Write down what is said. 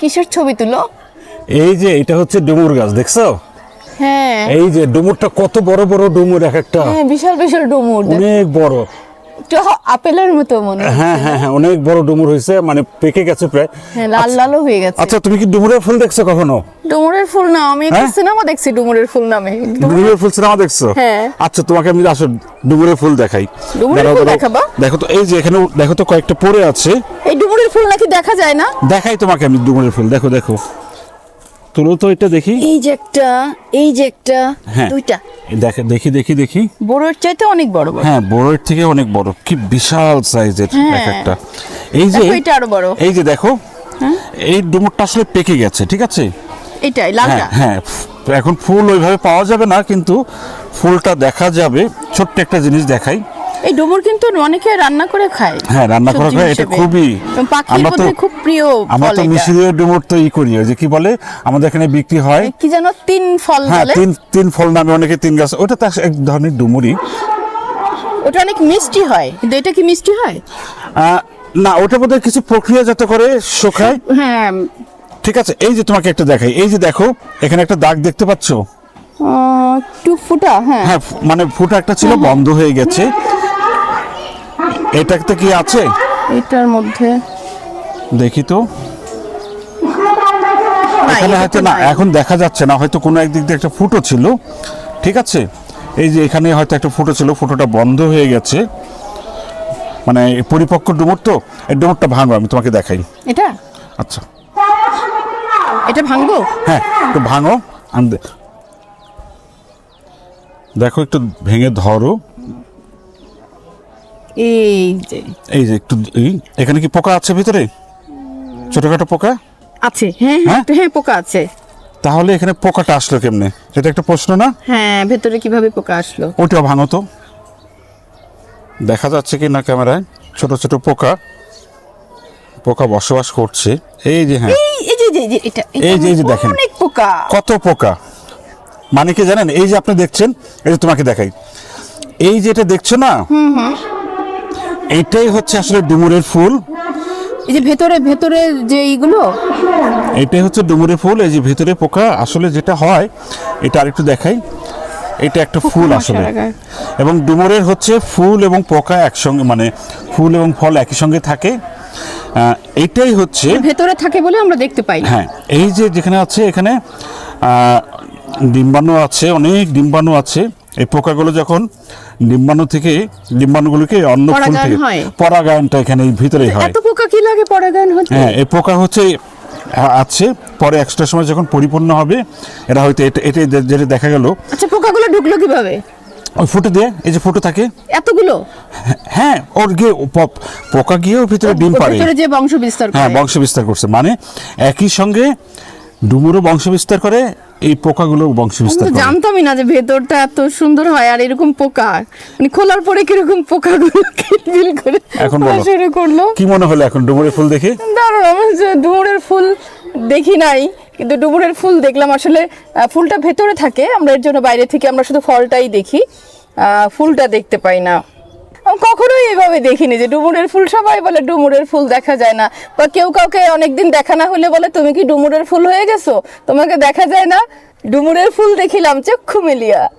কিসের ছবি তুলো? এই যে এটা হচ্ছে ডুমুর গাছ দেখছ? হ্যাঁ। এই যে ডুমুরটা কত বড় বড় ডুমুর এক একটা। হ্যাঁ বিশাল বিশাল ডুমুর অনেক বড়। একটু আপেলের মতো মনে হয়। হ্যাঁ হ্যাঁ অনেক বড় ডুমুর হয়েছে মানে পেকে গেছে প্রায়। হ্যাঁ লাল লালও হয়ে গেছে। আচ্ছা তুমি কি ডুমুরের ফুল দেখছ কখনো? ডুমুরের ফুল না আমি একটা হ্যাঁ? সিনেমা দেখছি ডুমুরের ফুল নামে। ডুমুরের ফুল সিনেমা দেখছ? হ্যাঁ। আচ্ছা তোমাকে আমি আসো ডুমুরের ফুল দেখাই। ডুমুরের ফুল দেখাবা? দেখো তো এই যে এখানে দেখো তো কয়েকটা পড়ে আছে। এই ডুমুরের ফুল নাকি দেখা যায় না? দেখাই তোমাকে আমি ডুমুরের ফুল দেখো দেখো। তুলো তো এটা দেখি। এই যে একটা এই যে একটা হ্যাঁ। দুইটা। দেখে দেখি দেখি দেখি। বড়োর চাইতে অনেক বড় বড় হ্যাঁ বড়ের থেকে অনেক বড়। কি বিশাল সাইজের হ্যাঁ। এক একটা এই যে এটা আরও বড়। এই যে দেখো এই ডুমুরটা আসলে পেকে গেছে ঠিক আছে? এটাই হ্যাঁ লালটা। হ্যাঁ ফ- এখন ফুল ওইভাবে পাওয়া যাবে না কিন্তু ফুলটা দেখা যাবে। ছোট্ট একটা জিনিস দেখাই। এই ডুমুর কিন্তু অনেকে রান্না করে খায় হ্যাঁ রান্না করা হয় এটা খুবই আমরা তো খুব প্রিয় আমরা তো মিশরীয় ডুমুর তো ই করি যে কি বলে? আমাদের এখানে বিক্রি হয়। কি যেন তিন ফল হ্যাঁ তিন তিন ফল নামে অনেকে তিন গাছ ওটা তো এক ধরনের ডুমুরই। ওটা অনেক মিষ্টি হয়। কিন্তু এটা কি মিষ্টি হয়? না ওটার মধ্যে কিছু প্রক্রিয়া যাতে করে শুকায়। হ্যাঁ। ঠিক আছে এই যে তোমাকে একটা দেখাই। এই যে দেখো এখানে একটা দাগ দেখতে পাচ্ছ? একটু ফুটা হ্যাঁ। হ্যাঁ মানে ফুটা একটা ছিল বন্ধ হয়ে গেছে। এটাতে কি আছে? এটার মধ্যে দেখি তো। এখানে হয়তো না এখন দেখা যাচ্ছে না হয়তো কোনো একদিক দিয়ে একটা ফুটো ছিল ঠিক আছে? এই যে এখানে হয়তো একটা ফুটো ছিল ফুটোটা বন্ধ হয়ে গেছে। মানে পরিপক্ক ডুমুর তো? এই ডুমুরটা ভাঙো আমি তোমাকে দেখাই। এটা? আচ্ছা। এটা ভাঙবো? হ্যাঁ একটু ভাঙো আমি দে- দেখো একটু ভেঙে ধরো। এই যে। এই যে একটু এই এখানে কি পোকা আছে ভিতরে? ছোটখাটো পোকা? আছে। হ্যাঁ হ্যাঁ? হ্যাঁ? হ্যাঁ পোকা আছে। তাহলে এখানে পোকাটা আসলো কেমনে? এটা একটা প্রশ্ন না? হ্যাঁ ভেতরে কীভাবে পোকা আসলো? ওইটা ভাঙো তো। দেখা যাচ্ছে কি না ক্যামেরায়? ছোট ছোট পোকা। পোকা বসবাস করছে। এই যে হ্যাঁ। এই যে এই যে এটা এটা এই যে- এই যে দেখেন। অনেক পোকা। কত পোকা? মানে কি জানেন? এই যে আপনি দেখছেন এই যে তোমাকে দেখাই। এই যে এটা দেখছ না? এইটাই হচ্ছে আসলে ডুমুরের ফুল। এই যে ভেতরে ভেতরে যে এইগুলো? এটাই হচ্ছে ডুমুরের ফুল এই যে ভিতরে পোকা। আসলে যেটা হয় এটা আরেকটু দেখাই। এটা একটা ফুল আসলে। এবং ডুমুরের হচ্ছে ফুল এবং পোকা একসঙ্গে মানে ফুল এবং ফল একই সঙ্গে থাকে। আহ, এইটাই হচ্ছে ভেতরে থাকে বলে আমরা দেখতে পাই। হ্যাঁ এই যে যেখানে আছে এখানে ডিম্বাণু আছে অনেক ডিম্বাণু আছে। এই পোকাগুলো যখন ডিম্বাণু থেকে ডিম্বাণুগুলোকে অন্য ফুল থেকে পরাগায়নটা এখানে ভিতরেই হয়। এত পোকা কি লাগে পরাগায়ন হতে? হ্যাঁ এই পোকা হচ্ছে আছে পরে এক্সট্রা সময় যখন পরিপূর্ণ হবে এরা হয়তো এটা এটা যেটা দেখা গেল। আচ্ছা পোকাগুলো ঢুকলো কীভাবে? ওই ফুটে দিয়ে এই যে ফুটো থাকে। এতগুলো? হ্যাঁ ওর গিয়ে পোকা গিয়েও ভিতরে ডিম পারে ভেতরে যে বংশ বিস্তার হ্যাঁ বংশ বিস্তার করছে। মানে একই সঙ্গে ডুমুরও বংশ বিস্তার করে এই পোকাগুলো বংশ বিস্তার তো করে। জানতামই না যে ভেতরটা এত সুন্দর হয় আর এরকম পোকা। মানে খোলার পরে কীরকম পোকাগুলো কিলবিল করে এখন বলো। শুরু করল। কি মনে হলো এখন ডুমুরের ফুল দেখে? দারুণ আমি যে ডুমুরের ফুল দেখি নাই কিন্তু ডুমুরের ফুল দেখলাম আসলে ফুলটা ভেতরে থাকে আমরা এর জন্য বাইরে থেকে আমরা শুধু ফলটাই দেখি ফুলটা দেখতে পাই না। কখনোই এভাবে দেখিনি যে ডুমুরের ফুল, সবাই বলে ডুমুরের ফুল দেখা যায় না। বা কেউ কাউকে অনেকদিন দেখা না হলে বলে, তুমি কি ডুমুরের ফুল হয়ে গেছো? তোমাকে দেখা যায় না। ডুমুরের ফুল দেখিলাম, চক্ষু মিলিয়া।